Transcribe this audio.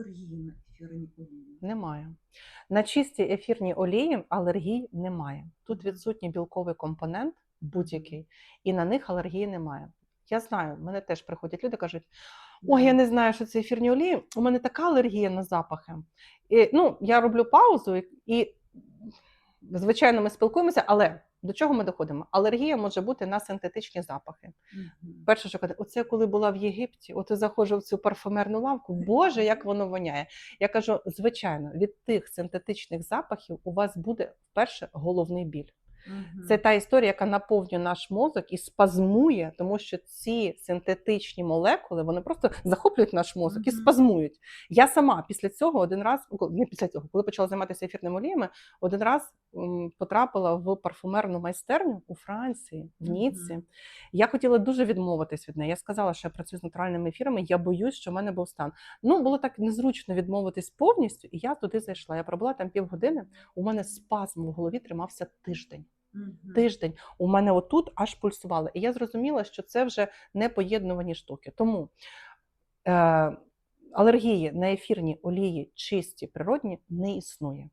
алергії на ефірні олії? Немає. На чисті ефірні олії алергій немає. Тут відсутній білковий компонент будь-який, і на них алергії немає. Я знаю, в мене теж приходять люди, кажуть: ой, я не знаю, що це ефірні олії. У мене така алергія на запахи. І, ну, я роблю паузу, і, і звичайно, ми спілкуємося, але до чого ми доходимо? Алергія може бути на синтетичні запахи. Мгм. Перше, що кажу, оце коли була в Єгипті, от я заходжу в цю парфумерну лавку, Боже, як воно воняє. Я кажу, звичайно, від тих синтетичних запахів у вас буде вперше головний біль. Мгм. Це та історія, яка наповнює наш мозок і спазмує, тому що ці синтетичні молекули вони просто захоплюють наш мозок і спазмують. Я сама після цього один раз, не після цього, коли почала займатися ефірними оліями, один раз потрапила в парфумерну майстерню у Франції, в Мгм. Ніцці. Я хотіла дуже відмовитись від неї. Я сказала, що я працюю з натуральними ефірами. Я боюсь, що в мене був стан. Ну було так незручно відмовитись повністю, і я туди зайшла. Я пробула там півгодини. У мене спазм в голові тримався тиждень. Мгм. Тиждень у мене отут аж пульсувало. І я зрозуміла, що це вже не поєднувані штуки. Тому е, алергії на ефірні олії чисті, природні не існує.